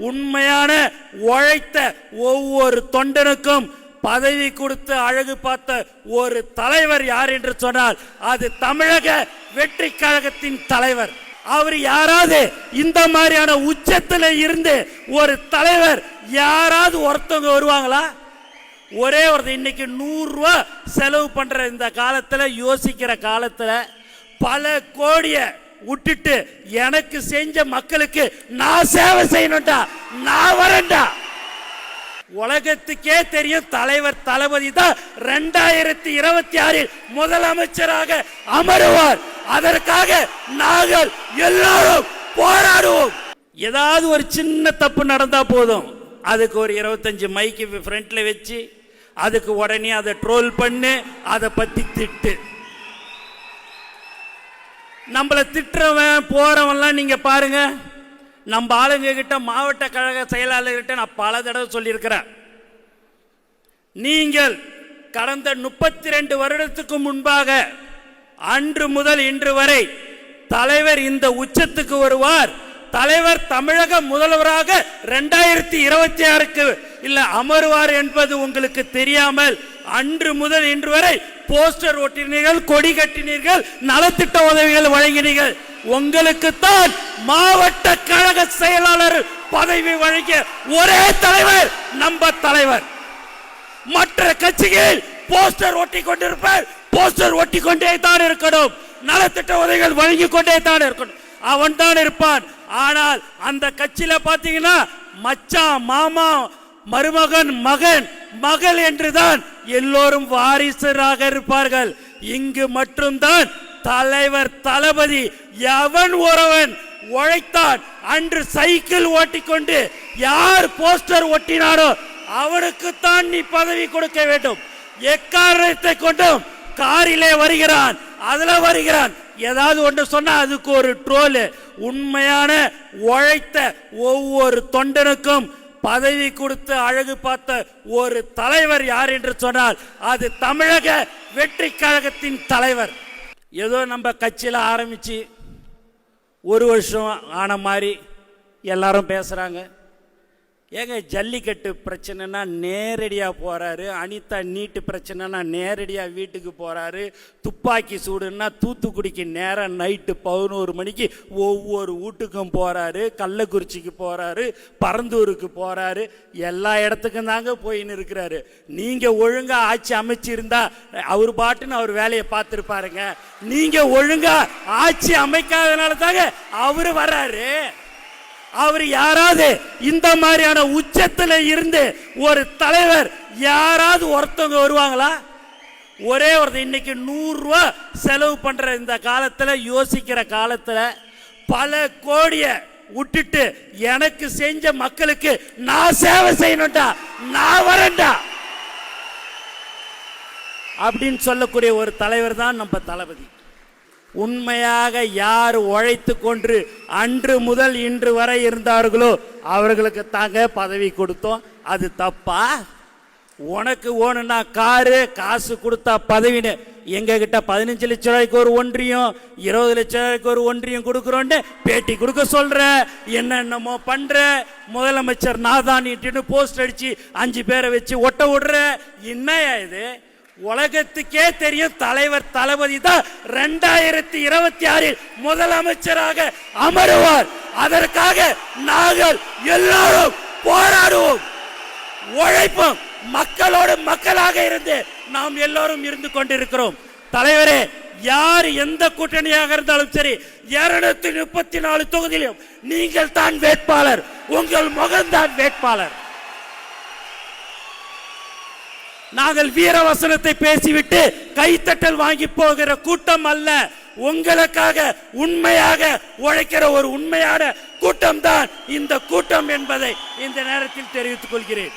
உண்மையான உழைத்த ஒவ்வொரு தொண்டனுக்கும் பதவி கொடுத்து அழகு பார்த்த ஒரு தலைவர் யார் என்று சொன்னால் அது தமிழக வெற்றி கழகத்தின் தலைவர். அவர் யாராவது இந்த மாதிரியான உச்சத்தில் இருந்து ஒரு தலைவர் யாராவது ஒருத்தவங்க வருவாங்களா? ஒரே ஒருத்தர் இன்னைக்கு நூறுரூவா செலவு பண்ணுற இந்த காலத்தில் யோசிக்கிற காலத்தில் பல கோடியை விட்டுட்டு எனக்கு செஞ்ச மக்களுக்கு நான் சேவை செய்யணும்டா. நான் வரேன்டா. உலகத்துக்கே தெரியும் தலைவர் தளபதி தான் ரெண்டாயிரத்தி இருபத்தி ஆறில் முதலமைச்சராக அமருவார். அதற்காக நாங்கள் எல்லாரும் போராடுவோம். ஏதாவது ஒரு சின்ன தப்பு நடந்தா போதும். அதுக்கு ஒரு இருபத்தஞ்சு மைக்கு ஃப்ரண்ட்ல வச்சு அதுக்கு உடனே அதை ட்ரோல் பண்ணு அதை பத்தி திட்டு. நம்மளை திட்டுறவன் போறவன்லாம் நீங்க பாருங்க. நம்ம ஆளுங்க கிட்ட மாவட்ட கழக செயலாளர்கிட்ட நான் பல தடவை சொல்லியிருக்கிறேன். நீங்கள் கடந்த முப்பத்தி ரெண்டு வருடத்துக்கு முன்பாக அன்று முதல் இன்று வரை தலைவர் இந்த உச்சத்துக்கு வருவார். தலைவர் தமிழக முதல்வராக ரெண்டாயிரத்தி இருபத்தி ஆறுக்கு இல்லை அமருவார் என்பது உங்களுக்கு தெரியாமல் அன்று முதல் இன்று வரை போஸ்டர் ஒட்டினீர்கள் கொடி கட்டினீர்கள் நலத்திட்ட உதவிகள் வழங்கினீர்கள். உங்களுக்குத்தான் மாவட்ட கழக செயலாளர் பதவி வழங்கிய ஒரே தலைவர் நம்ம தலைவர். மற்ற கட்சிகள் போஸ்டர் ஒட்டி கொண்டிருப்பார் போஸ்டர் ஒட்டி கொண்டே தான் இருக்கணும். நலத்திட்ட உதவிகள் வழங்கி கொண்டே தான் இருக்கணும். அவன் தான் இருப்பான். ஆனால் அந்த கட்சியில பாத்தீங்கன்னா மச்சான் மாமா மருமகன் மகன் மகள் என்றுதான் எல்லோரும் வாரிசராக இருப்பார்கள். இங்கு மட்டும்தான் தலைவர் தளபதி எவன் ஒருவன் உழைத்தான் அன்று சைக்கிள் ஓட்டிக்கொண்டு யார் போஸ்டர் ஒட்டினாரோ அவனுக்குத்தான் நீ பதவி கொடுக்க வேண்டும். எக்காரணத்தை கொண்டும் காரிலே வருகிறான் அதுல வருகிறான். ஏதாவது ஒன்று சொன்னா அதுக்கு ஒரு ட்ரோலு உண்மையான உழைத்த ஒவ்வொரு தொண்டனுக்கும் பதவி கொடுத்து அழகு பார்த்த ஒரு தலைவர் யார் என்று சொன்னால் அது தமிழக வெற்றி கழகத்தின் தலைவர். ஏதோ நம்ம கட்சியில் ஆரம்பித்து ஒரு வருஷம் ஆன மாதிரி எல்லாரும் பேசுகிறாங்க ஏங்க ஜல்லிக்கட்டு பிரச்சனைனா நேரடியாக போகிறாரு அனிதா நீட்டு பிரச்சனைனா நேரடியாக வீட்டுக்கு போகிறாரு துப்பாக்கி சூடுன்னா தூத்துக்குடிக்கு நேரம் நைட்டு பதினோரு மணிக்கு ஒவ்வொரு வீட்டுக்கும் போகிறாரு கள்ளக்குறிச்சிக்கு போகிறாரு பரந்தூருக்கு போகிறாரு எல்லா இடத்துக்கும் தாங்க போயின்னு இருக்கிறாரு நீங்கள் ஒழுங்காக ஆட்சி அமைச்சிருந்தா அவர் பாட்டுன்னு அவர் வேலையை பார்த்துருப்பாருங்க. நீங்கள் ஒழுங்காக ஆட்சி அமைக்காதனால தாங்க அவர் வர்றாரு. அவர் யாராவது இந்த மாதிரியான உச்சத்தில் இருந்து ஒரு தலைவர் யாராவது ஒருத்தவங்க வருவாங்களா? ஒரே ஒருத்தர் இன்னைக்கு நூறுரூவா செலவு பண்ணுற இந்த காலத்தில் யோசிக்கிற காலத்தில் பல கோடியை விட்டுட்டு எனக்கு செஞ்ச மக்களுக்கு நான் சேவை செய்யணும்டா நான் வரேன்டா. அப்படின்னு சொல்லக்கூடிய ஒரு தலைவர் தான் நம்ம தளபதி. உண்மையாக யார் உழைத்து கொன்று அன்று முதல் இன்று வரை இருந்தார்களோ அவர்களுக்கு தாங்க பதவி கொடுத்தோம். அது தப்பா? உனக்கு ஓணுனா காரு காசு கொடுத்தா பதவின்னு எங்க கிட்ட பதினஞ்சு லட்ச ரூபாய்க்கு ஒரு ஒன்றியம் இருபது லட்ச ரூபாய்க்கு ஒரு ஒன்றியம் கொடுக்குறோன்னு பேட்டி கொடுக்க சொல்ற. என்னென்னமோ பண்ற? முதலமைச்சர் நாதானிட்டுன்னு போஸ்ட் அடிச்சு அஞ்சு பேரை வச்சு ஒட்ட விடுற. என்னையா இது? உலகத்துக்கே தெரியும் தலைவர் தளபதி தான் ரெண்டாயிரத்தி இருபத்தி ஆறில் முதலமைச்சராக அமருவார். அதற்காக நாங்கள் எல்லாரும் போராடுவோம். உழைப்போம். மக்களோடு மக்களாக இருந்து நாம் எல்லோரும் இருந்து கொண்டிருக்கிறோம். தலைவரே யார் எந்த கூட்டணியாக இருந்தாலும் சரி இருநூத்தி முப்பத்தி நாலு தொகுதியிலும் நீங்கள் தான் வேட்பாளர். உங்கள் முகம்தான் வேட்பாளர். நாங்கள் வீரவசனத்தை பேசிவிட்டு கைத்தட்டல் வாங்கி போகிற கூட்டம் அல்ல. உங்களுக்காக உண்மையாக உழைக்கிற ஒரு உண்மையான கூட்டம் தான் இந்த கூட்டம் என்பதை இந்த நேரத்தில் தெரிவித்துக் கொள்கிறேன்.